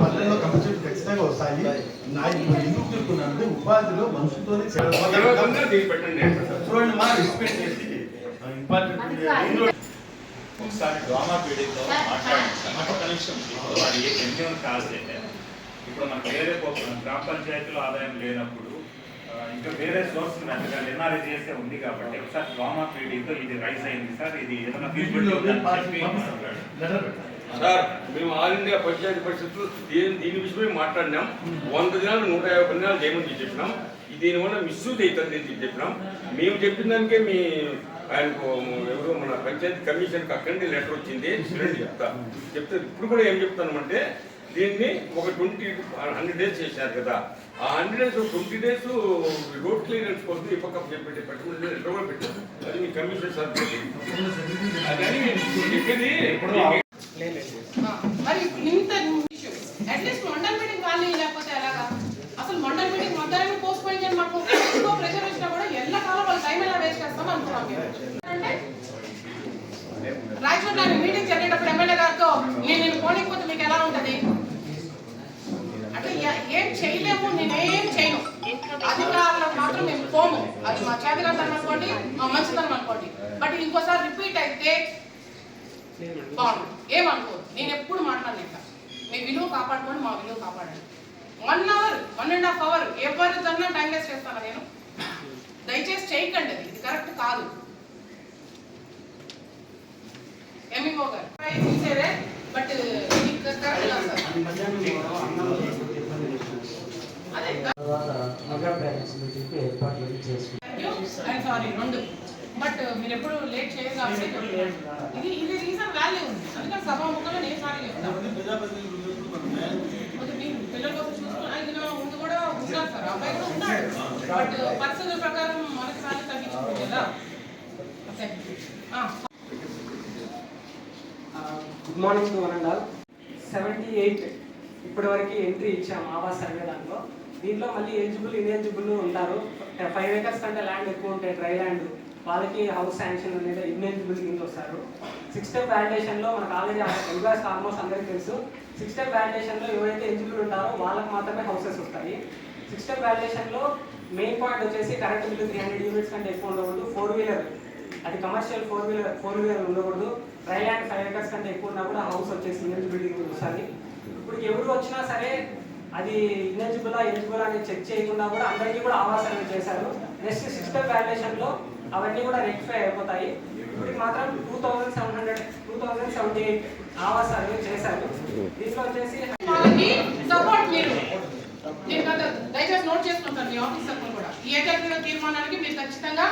పల్లెల్లో కంపల్సరీ ఖచ్చితంగా వస్తాయి నా ఇప్పుడు ఎందుకు చెప్తున్నానంటే ఉపాధిలో మనుషులతోనే చూడండి మా రెస్పెక్ట్ చేసి ఇంపార్టెంట్ ఒకసారి డ్రామా పీడితో నిమిషం అది ఎన్ని కాదు అయితే ఇప్పుడు మనకు వేరే పోతున్నాం. గ్రామ పంచాయతీలో ఆదాయం లేనప్పుడు ఇంకా వేరే సోర్స్ వెంటగా ఎన్ఆర్జీఎస్ఏ ఉంది కాబట్టి ఒకసారి డ్రామా పీడితో ఇది రైస్ అయింది సార్. ఇది ఏదైనా సార్ మేము ఆల్ ఇండియా పంచాయతీ పరిషత్తు దీని దీని విషయమే మాట్లాడినాం. వంద దినాలు నూట యాభై దినాలు చేయమని చెప్పినాం. దీనివల్ల మిస్యూజ్ అవుతుంది అని చెప్పి చెప్పినాం. మేము చెప్పిన దానికే మీ ఆయనకు ఎవరు మన పంచాయతీ కమిషన్కి అక్కడి నుండి లెటర్ వచ్చింది. చెప్తా. చెప్తే ఇప్పుడు కూడా ఏం చెప్తానంటే దీన్ని ఒక ట్వంటీ హండ్రెడ్ డేస్ చేశారు కదా. ఆ hundred days twenty days road clearance కోసం ఈ పక్క చెప్పి పెట్టుకుంటే లెటర్ పెట్టారు. అది మీ కమిషన్ సార్ మరి ఇంత అట్లీస్ట్ మండల్ మీటింగ్ కానీ లేకపోతే ఎలాగా? అసలు మండల్ మీటింగ్ మధ్యాహ్నం పోస్ట్ పోయింది అని మాకు ఎక్కువ ప్రెషర్ వచ్చినా కూడా ఎల్లకాలం వాళ్ళ టైం ఎలా వేస్ట్ చేస్తాం అనుకున్నాం మేము. అంటే మీటింగ్ జరిగేటప్పుడు ఎమ్మెల్యే గారితో నేను నేను పోనీకపోతే మీకు ఎలా ఉంటది? చేయలేము నేనేం చేయను. అధికారులకు మాత్రం మేము పోము అది మా చేతగాతనం అనుకోండి మా మంచితనం అనుకోండి. బట్ ఇంకోసారి రిపీట్ అయితే బాగుంది ఏమనుకోదు నేను ఎప్పుడు మాట్లాడను ఇంకా. మీ విలువ కాపాడుకోండి మా విలువ కాపాడండి. One hour one and half hour ఎవరిదన్నా time waste చేస్తాను నేను? దయచేసి చేయకండి అది. ఇది కరెక్ట్ కాదు. ఎంఈఓ గారు. తీసేదే బట్ ఇది కరెక్ట్ కాదు సార్ మెగా పేరెంట్స్ మీటింగ్కి ఏర్పాట్లు అవి చేసుకుంటాం ఐఎమ్ సారీ రెండు. బట్ మీరు ఎప్పుడు లేట్ చేయరు కాబట్టి ఇది ఇది రీజన్ వాల్యూ ఉంది. అందుకని సభాముఖంలో నేను సారీ చెప్తాను అది మీ పిల్లల కోసం చూసుకుని ఆయన ముందు కూడా ఉన్నారు సార్. అబ్బాయి కూడా ఉన్నాడు బట్ పర్సనల్ ప్రకారం మనకి సారీ తగ్గించుకోండి కదా good morning to one and all seventy eight ఇప్పటివరకు ఎంట్రీ ఇచ్చాం ఆవాస్ సర్వే దాంట్లో. దీంట్లో మళ్ళీ ఎలిజిబుల్ ఇన్ఎలిజిబుల్ ఉంటారు. ఫైవ్ ఏకర్స్ కంటే ల్యాండ్ ఎక్కువ ఉంటాయి డ్రై ల్యాండ్ వాళ్ళకి హౌస్ శాంక్షన్ అనేది ఇన్ఎలిజిబుల్ కింద వస్తారు. సిక్స్ స్టెప్ వ్యాలిడేషన్లో మనకు ఆల్రెడీ ఎంప్లాయర్స్ ఆల్మోస్ట్ అందరికీ తెలుసు. సిక్స్ స్టెప్ వ్యాలిడేషన్లో ఎవరైతే ఎలిజిబుల్ ఉంటారో వాళ్ళకి మాత్రమే హౌసెస్ వస్తాయి. సిక్స్ స్టెప్ వ్యాలిడేషన్లో మెయిన్ పాయింట్ వచ్చేసి current bill three hundred units కంటే ఎక్కువ ఉండకూడదు. ఫోర్ వీలర్ అది commercial four wheeler four wheeler ఉండకూడదు. డ్రై ల్యాండ్ ఫైవ్ ఏకర్స్ కంటే ఎక్కువ ఉన్నా కూడా హౌస్ వచ్చేసి ఇన్ఎలిజిబిలిటీ వస్తుంది. ఇప్పుడు ఎవరు వచ్చినా సరే అది ఇనెలిజిబులా ఎలిజిబుల్ అని చెక్ చేయకుండా కూడా అందరికీ కూడా ఆవాసాలు చేశారు. నెక్స్ట్ సిస్టమ్ వాల్యుయేషన్లో అవన్నీ కూడా రెక్టిఫై అయిపోతాయి. ఇప్పుడు మాత్రం two thousand seven hundred two thousand seventy eight Awas చేశారు. దీంట్లో వచ్చేసి వాళ్ళకి సపోర్ట్ మీరు. దయచేసి నోట్ చేసుకుంటాను మీ ఆఫీస్ తరఫున కూడా. ఈ ఏకగ్రీవ తీర్మానానికి మీరు ఖచ్చితంగా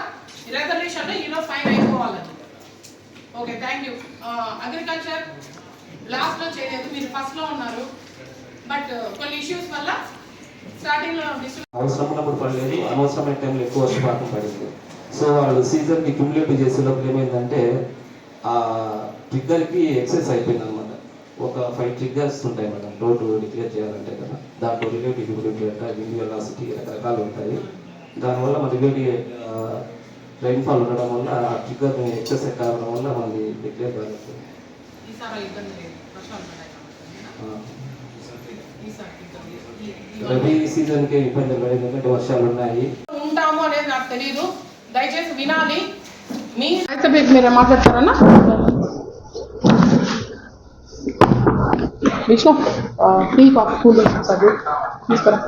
రెజల్యూషన్లో ఈలో ఫైన్ అయిపోవాలని. ఓకే థ్యాంక్ యూ అగ్రికల్చర్ లాస్ట్లో చేయలేదు మీరు ఫస్ట్లో ఉన్నారు. బట్ కొన్ని ఇష్యూస్ వల్ల స్టార్టింగ్లో అవసరం ఉన్నప్పుడు పడలేదు. అనవసరమైన టైంలో ఎక్కువ వర్షపాతం పడింది సో వాళ్ళు సీజన్కి క్యుములేటివ్ చేసే లోపల ఏమైందంటే ఆ ట్రిగ్గర్కి ఎక్సెస్ అయిపోయింది అనమాట ఒక ఫైవ్ ట్రిగ్గర్స్ ఉంటాయి మేడం. రోడ్డు డిక్లేర్ చేయాలంటే కదా. దాంట్లో రిలేటివ్ అంట విండ్ వెలాసిటీ రకరకాలు ఉంటాయి. దానివల్ల మన రిలేటివ్ రైన్ఫాల్ ఉండడం వల్ల ఆ ట్రిగ్గర్ ఎక్సెస్ కావడం వల్ల మనది డిక్లేర్ కాలేదు. కాబట్టి ఆ, ఈసారి ఇబ్బంది రబీ పడింది ఎందుకంటే వర్షాలు ఉన్నాయి. ఉంటామో అనేది నాకు తెలియదు దయచేసి వినాలి. మీ అయితే మీరు మీరు మాట్లాడతారన్నా? విష్ణు టీ కాఫీ కూల్ తీసుకురా.